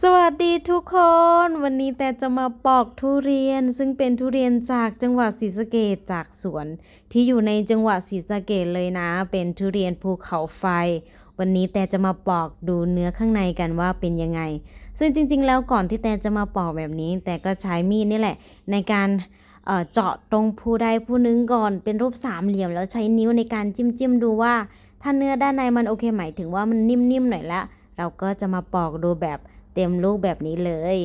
สวัสดีทุกคน วันนี้แต่จะมาปอกทุเรียน ซึ่งเป็นทุเรียนจากจังหวัดศรีสะเกษจากสวน ที่อยู่ในจังหวัดศรีสะเกษเลยนะ เป็นทุเรียนภูเขาไฟ วันนี้แต่จะมาปอกดูเนื้อข้างในกันว่าเป็นยังไง ซึ่งจริง ๆ แล้วก่อนที่แต่จะมาปอกแบบนี้ แต่ก็ใช้มีดนี่แหละ ในการเจาะตรงผู้ใดผู้หนึงก่อน เป็นรูปสามเหลี่ยมแล้วใช้นิ้วในการจิ้มจิ้มๆดูว่า ถ้าเนื้อด้านในมันโอเคหมายถึงว่ามันนิ่มๆหน่อยละเราก็จะมาปอกดูแบบ เต็มลูกแบบนี้เลย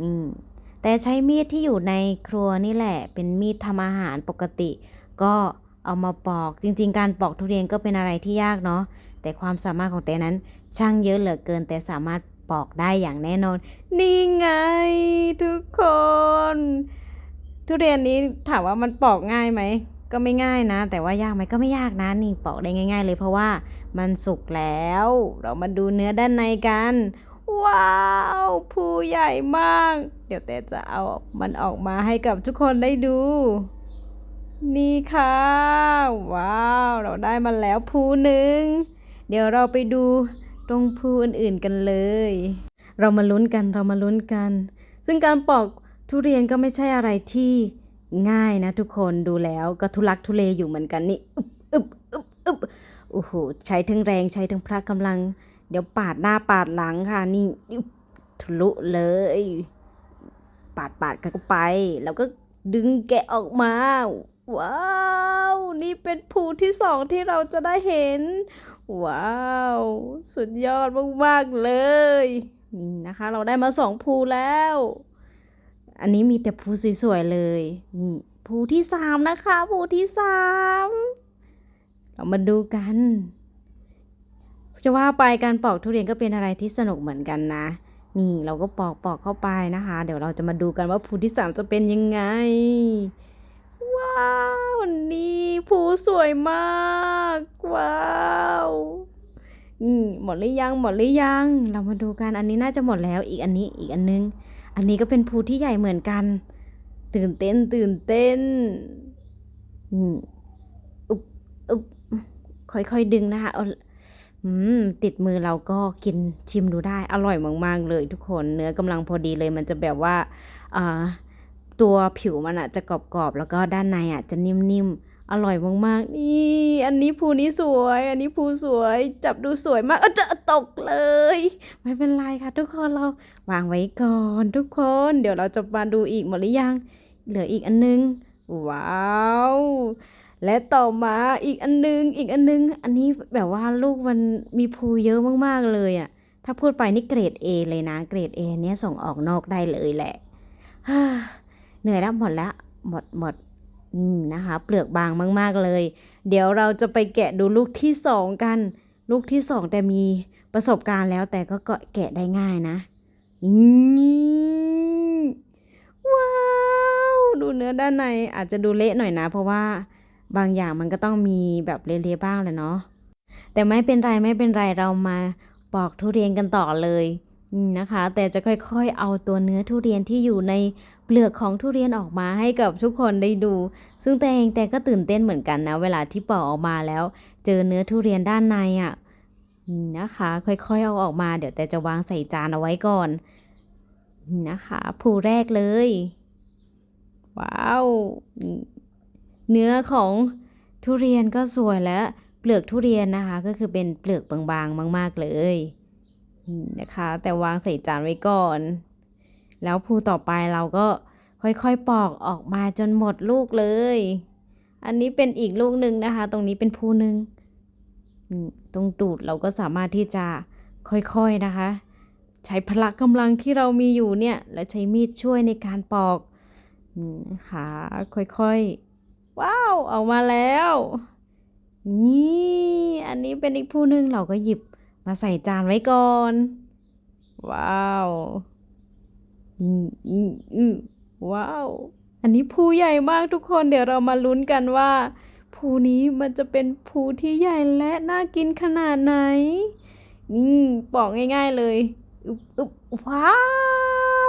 อืมแต่ใช้มีดที่อยู่ในครัวนี่แหละ เป็นมีดทำอาหารปกติ ก็เอามาปอกจริง ๆ การปอกทุเรียนก็เป็นอะไรที่ยากเนาะแต่ความสามารถของแต่นั้นช่างเยอะเหลือเกิน แต่สามารถปอกได้อย่างแน่นอน นี่ไงทุกคน ทุเรียนนี้ถามว่ามันปอกง่ายไหมก็ไม่ง่ายนะ แต่ว่ายากไหมก็ไม่ยากนะนี่ปอกได้ง่าย ๆ เลยเพราะว่ามันสุกแล้ว เรามาดูเนื้อด้านในกัน ว้าวภูใหญ่มาก เดี๋ยวแต่จะเอามันออกมาให้กับทุกคนได้ดู นี่ค่ะ ว้าว เราได้มาแล้วภูหนึ่ง เดี๋ยวเราไปดูตรงภูอื่นๆกันเลย เรามาลุ้นกันเรามาลุ้นกัน ซึ่งการปอกทุเรียนก็ไม่ใช่อะไรที่ง่ายนะทุกคนดูแล้วก็ทุลักทุเลอยู่เหมือนกันนี่อึบอึบอึบอึบโอ้โหใช้ทั้งแรงใช้ทั้งพละกำลัง เดี๋ยวปาดหน้าปาดหลังค่ะนี่ทะลุเลย ปาดปาดกันก็ไป แล้วก็ดึงแกะออกมา ว้าว นี่เป็นภูที่สองที่เราจะได้เห็น ว้าว สุดยอดมากๆเลยนี่นะคะ เราได้มาสองภูแล้ว อันนี้มีแต่ภูสวยๆเลยนี่ภูที่สามนะคะภูที่สามเรามาดูกัน จะว่าไปการปอกทุเรียนก็เป็นอะไรที่สนุกเหมือนกันนะ นี่เราก็ปอกปอกเข้าไปนะคะ เดี๋ยวเราจะมาดูกันว่าภูที่สามจะเป็นยังไง ว้าวนี่ภูสวยมาก ว้าวนี่หมดหรือยังหมดหรือยัง เรามาดูกันอันนี้น่าจะหมดแล้วอีกอันนี้อีกอันนึง อันนี้ก็เป็นภูที่ใหญ่เหมือนกัน ตื่นเต้นตื่นเต้นอืมอุบอุบค่อยๆดึงนะคะเอา ติดมือเราก็กินชิมดูได้อร่อยมาก ๆ เลยทุกคนเนื้อกำลังพอดีเลยมันจะแบบว่าอ่าตัวผิวมันอะจะกรอบๆ แล้วก็ด้านในอะจะนิ่มๆ อร่อยมากๆ นี่ อันนี้ภูนี้สวย อันนี้ภูสวย จับดูสวยมากเออจะตกเลย ไม่เป็นไรค่ะทุกคนเราวางไว้ก่อนทุกคน เดี๋ยวเราจะมาดูอีกหมดหรือยัง เหลืออีกอันนึง ว้าว และต่อมาอีกอันนึง อีกอันนึง อันนี้แบบว่าลูกมันมีภูเยอะมากๆเลยอะถ้าพูดไปนี่เกรด A เลยนะ เกรด A เนี้ยส่งออกนอกได้เลยแหละเหนื่อยแล้วหมดแล้วหมดหมดนะคะ เปลือกบางมากๆเลย เดี๋ยวเราจะไปแกะดูลูกที่สองกัน ลูกที่สองแต่มีประสบการณ์แล้วแต่ก็แกะได้ง่ายนะว้าว ดูเนื้อด้านในอาจจะดูเละหน่อยนะ เพราะว่า บางอย่างมันก็ต้องมีแบบเละๆบ้างแหละเนาะแต่ไม่เป็นไรไม่เป็นไรเรามาปอกทุเรียนกันต่อเลยนะคะ แต่จะค่อยๆ เอาตัวเนื้อทุเรียนที่อยู่ในเปลือกของทุเรียนออกมาให้กับทุกคนได้ดู ซึ่งแต่เองแต่ก็ตื่นเต้นเหมือนกันนะ เวลาที่ปอกออกมาแล้ว เจอเนื้อทุเรียนด้านในอะ่ะนะคะ ค่อยๆ เอาออกมาเดี๋ยวแต่จะวางใส่จานเอาไว้ก่อนนะคะภูแรกเลย ว้าว เนื้อของทุเรียนก็สวยแล้วเปลือกทุเรียนนะคะ ก็คือเป็นเปลือกบางๆ มาก ๆ เลยนะคะ แต่วางใส่จานไว้ก่อน แล้วภูต่อไปเราก็ค่อยๆปอกออกมาจนหมดลูกเลย อันนี้เป็นอีกลูกหนึ่งนะคะ ตรงนี้เป็นภูหนึ่งตรงตูดเราก็สามารถที่จะค่อยๆนะคะ ใช้พละกำลังที่เรามีอยู่เนี่ย แล้วใช้มีดช่วยในการปอกนี่ะคะค่อยๆ ออกมาแล้ว นี่อันนี้เป็นอีกผู้หนึ่งเราก็หยิบมาใส่จานไว้ก่อน ว้าวอืมอืมอืมว้าว อันนี้ภูใหญ่มากทุกคนเดี๋ยวเรามาลุ้นกันว่าภูนี้มันจะเป็นภูที่ใหญ่และน่ากินขนาดไหนนี่ปอกง่าย ๆเลยออว้า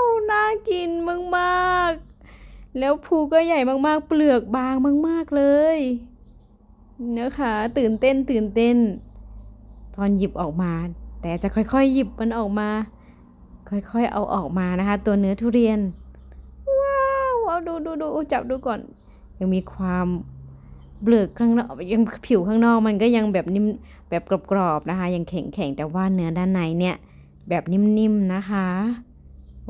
ว น่ากินมากๆ แล้วภูก็ใหญ่มากๆ เปลือกบางมาก ๆ เลยนะคะตื่นเต้นตื่นเต้น ตอนหยิบออกมา แต่จะค่อยๆ หยิบมันออกมา ค่อยๆ เอาออกมานะคะ ตัวเนื้อทุเรียน ว้าวว้าวดูดูดูจับดูก่อน ยังมีความเปลือกข้างนอกยังผิวข้างนอกมันก็ยังแบบนิ่มแบบกรอบๆนะคะ ยังแข็งๆแต่ว่าเนื้อด้านในเนี่ย แบบนิ่มๆนะคะ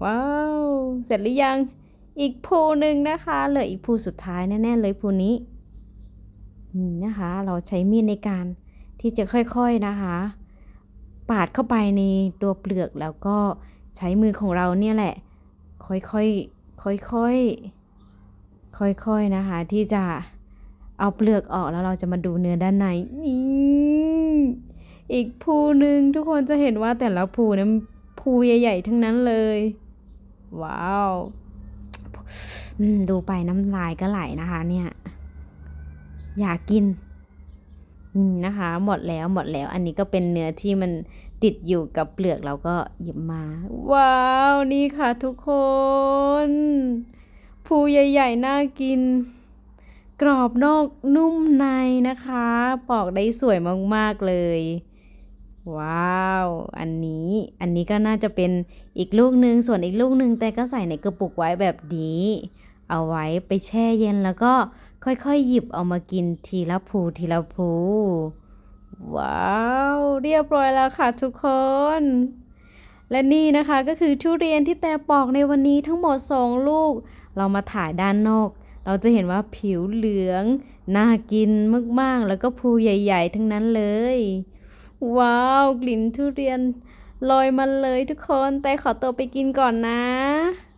ว้าว เสร็จหรือยัง อีกภูหนึ่งนะคะเหลืออีกภูสุดท้ายแน่ๆเลยภูนี้นี่นะคะ เราใช้มีดในการที่จะค่อยๆนะคะ ปาดเข้าไปในตัวเปลือกแล้วก็ใช้มือของเราเนี่ยแหละ ค่อยๆค่อยๆค่อยๆนะคะ ที่จะเอาเปลือกออกแล้วเราจะมาดูเนื้อด้านในนี่อีกภูหนึ่งทุกคนจะเห็นว่าแต่ละภูนี่ยภูใหญ่ๆทั้งนั้นเลย ว้าว ดูไปน้ำลายก็ไหลนะคะ เนี่ย อยากกินนะคะ หมดแล้วหมดแล้ว อันนี้ก็เป็นเนื้อที่มันติดอยู่กับเปลือกเราก็หยิบมา ว้าวนี่ค่ะทุกคนภูใหญ่ๆน่ากิน กรอบนอกนุ่มในนะคะ ปอกได้สวยมากๆเลย ว้าว อันนี้ อันนี้ก็น่าจะเป็นอีกลูกหนึ่งส่วนอีกลูกหนึ่งแต่ก็ใส่ในกระปุกไว้แบบนี้ เอาไว้ไปแช่เย็นแล้วก็ค่อยๆ หยิบเอามากินทีละภูทีละภูว้าว เรียบร้อยแล้วค่ะทุกคน และนี่นะคะก็คือทุเรียนที่แต่ปอกในวันนี้ทั้งหมด2ลูก เรามาถ่ายด้านนอก เราจะเห็นว่าผิวเหลือง น่ากินมากๆ แล้วก็ภูใหญ่ ๆ ทั้งนั้นเลย ว้าว กลิ่นทุเรียนลอยมาเลยทุกคนแต่ขอตัวไปกินก่อนนะ